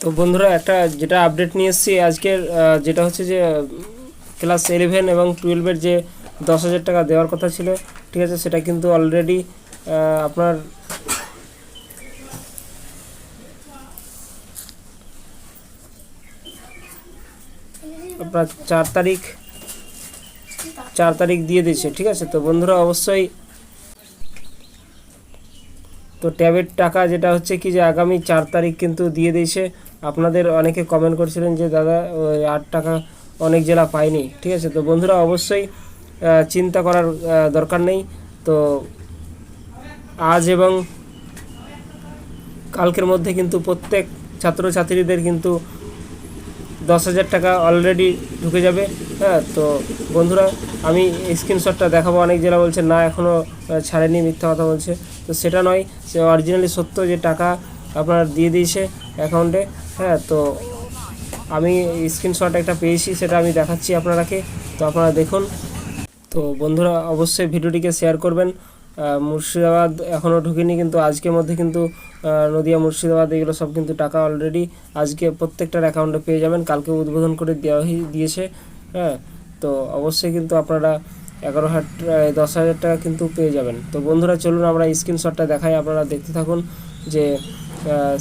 তো বন্ধুরা, একটা যেটা আপডেট নিয়ে এসেছি আজকের যেটা হচ্ছে যে ক্লাস ইলেভেন এবং টুয়েলভের যে দশ হাজার টাকা দেওয়ার কথা ছিল, ঠিক আছে, সেটা কিন্তু অলরেডি আপনার আপনার চার তারিখ চার তারিখ দিয়ে দিয়েছে, ঠিক আছে? তো বন্ধুরা, অবশ্যই তো ট্যাবের টাকা যেটা হচ্ছে কি যে আগামী চার তারিখ কিন্তু দিয়ে দিয়েছে। আপনাদের অনেকে কমেন্ট করছিলেন যে, দাদা, ওই আট টাকা অনেক জেলা পায়নি। ঠিক আছে? তো বন্ধুরা, অবশ্যই চিন্তা করার দরকার নেই। তো আজ এবং কালকের মধ্যে কিন্তু প্রত্যেক ছাত্রছাত্রীদের কিন্তু দশ হাজার টাকা অলরেডি ঢুকে যাবে। হ্যাঁ তো বন্ধুরা, আমি স্ক্রিনশটটা দেখাবো। অনেক জেলা বলছে, না এখনও ছাড়েনি মিথ্যা কথা বলছে। তো সেটা নয়, সে অরিজিনালি সত্য যে টাকা আপনার দিয়ে দিয়েছে অ্যাকাউন্টে হ্যাঁ তো আমি স্ক্রিনশট একটা পেয়েছি, সেটা আমি দেখাচ্ছি আপনারাকে। তো আপনারা দেখুন। তো বন্ধুরা, অবশ্যই ভিডিওটিকে শেয়ার করবেন। মুর্শিদাবাদ এখনও ঢুকেনি, কিন্তু আজকের মধ্যে কিন্তু নদিয়া, মুর্শিদাবাদ, এগুলো সব কিন্তু টাকা অলরেডি আজকে প্রত্যেকটার অ্যাকাউন্টে পেয়ে যাবেন। কালকে উদ্বোধন করে দেওয়া দিয়েছে। হ্যাঁ তো অবশ্যই কিন্তু আপনারা এগারো হাজার দশ হাজার টাকা কিন্তু পেয়ে যাবেন। তো বন্ধুরা, চলুন আমরা স্ক্রিনশটটা দেখাই, আপনারা দেখতে থাকুন যে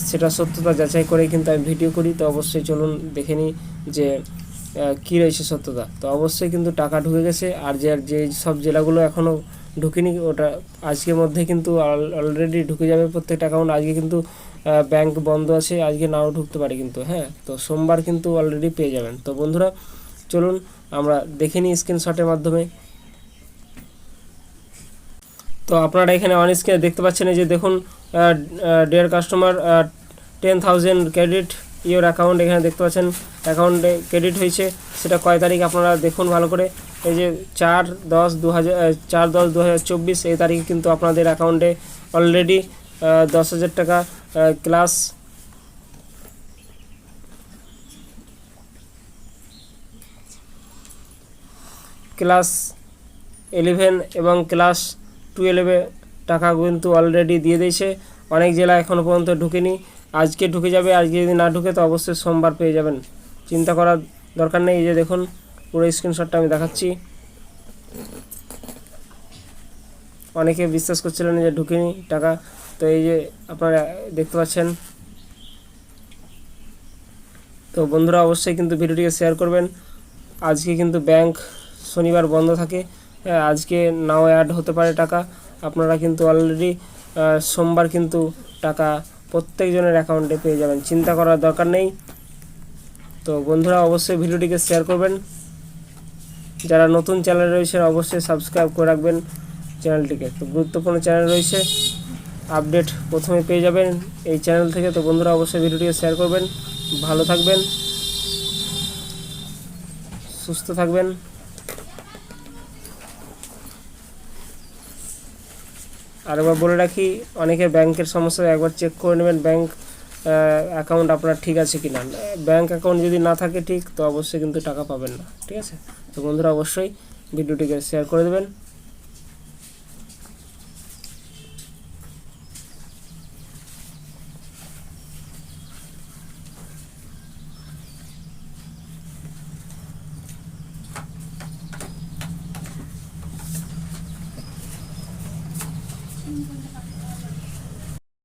সেটা সত্যতা যাচাই করে কিন্তু আমি ভিডিও করি। তো অবশ্যই চলুন দেখে নিই যে কী রয়েছে সত্যতা। তো অবশ্যই কিন্তু টাকা ঢুকে গেছে, আর যে যে সব জেলাগুলো এখনও ঢুকিনি, ওটা আজকের মধ্যে কিন্তু অলরেডি ঢুকে যাবে প্রত্যেকটা অ্যাকাউন্ট আজকে কিন্তু ব্যাংক বন্ধ আছে, আজকে নাও ঢুকতে পারে কিন্তু হ্যাঁ। তো সোমবার কিন্তু অলরেডি পেয়ে যাবেন। তো বন্ধুরা চলুন, আমরা দেখে নিই স্ক্রিনশটের মাধ্যমে। তো আপনারা এখানে অন স্ক্রিনে দেখতে পাচ্ছেন যে দেখুন dear customer ten thousand credit your account এখানে দেখতে পাচ্ছেন। অ্যাকাউন্টে ক্রেডিট হয়েছে, সেটা কয় তারিখ আপনারা দেখুন ভালো করে। এই যে চার দশ দু হাজার চার দশ দু হাজার চব্বিশ, এই তারিখে কিন্তু আপনাদের অ্যাকাউন্টে অলরেডি দশ হাজার টাকা ক্লাস ক্লাস ইলেভেন এবং ক্লাস টুয়েলভে টাকা কিন্তু অলরেডি দিয়ে দিয়েছে। অনেক জেলা এখনও পর্যন্ত ঢুকেনি। আজকে ঢুকে যাবে, আজকে যদি না ঢুকে তো অবশ্যই সোমবার পেয়ে যাবেন। চিন্তা করার দরকার নেই, এই যে দেখুন, পুরো স্ক্রিনশটটা আমি দেখাচ্ছি। অনেকে বিশ্বাস করছিলেন যে ঢুকেনি টাকা। তো এই যে আপনারা দেখতে পাচ্ছেন। তো বন্ধুরা, অবশ্যই কিন্তু ভিডিওটিকে শেয়ার করবেন। আজকে কিন্তু ব্যাংক শনিবার বন্ধ থাকে। আজকে নাও অ্যাড হতে পারে টাকা। আপনারা কিন্তু অলরেডি সোমবার কিন্তু টাকা প্রত্যেকজনের অ্যাকাউন্টে পেয়ে যাবেন। চিন্তা করার দরকার নেই। তো বন্ধুরা, অবশ্যই ভিডিওটিকে শেয়ার করবেন। যারা নতুন চ্যানেল রয়েছে, অবশ্যই সাবস্ক্রাইব করে রাখবেন চ্যানেলটিকে তো গুরুত্বপূর্ণ চ্যানেল রয়েছে। আপডেট প্রথমে পেয়ে যাবেন এই চ্যানেল থেকে। তো বন্ধুরা, অবশ্যই ভিডিওটিকে শেয়ার করবেন। ভালো থাকবেন। সুস্থ থাকবেন। আর একবার বলে রাখি, অনেকে ব্যাংকের সমস্যা একবার চেক করে নেবেন ব্যাংক অ্যাকাউন্ট আপনার ঠিক আছে কি না ব্যাংক অ্যাকাউন্ট যদি না থাকে ঠিক, তো অবশ্যই কিন্তু টাকা পাবেন না, ঠিক আছে? তো বন্ধুরা, অবশ্যই ভিডিওটিকে শেয়ার করে দেবেন। Mm-hmm.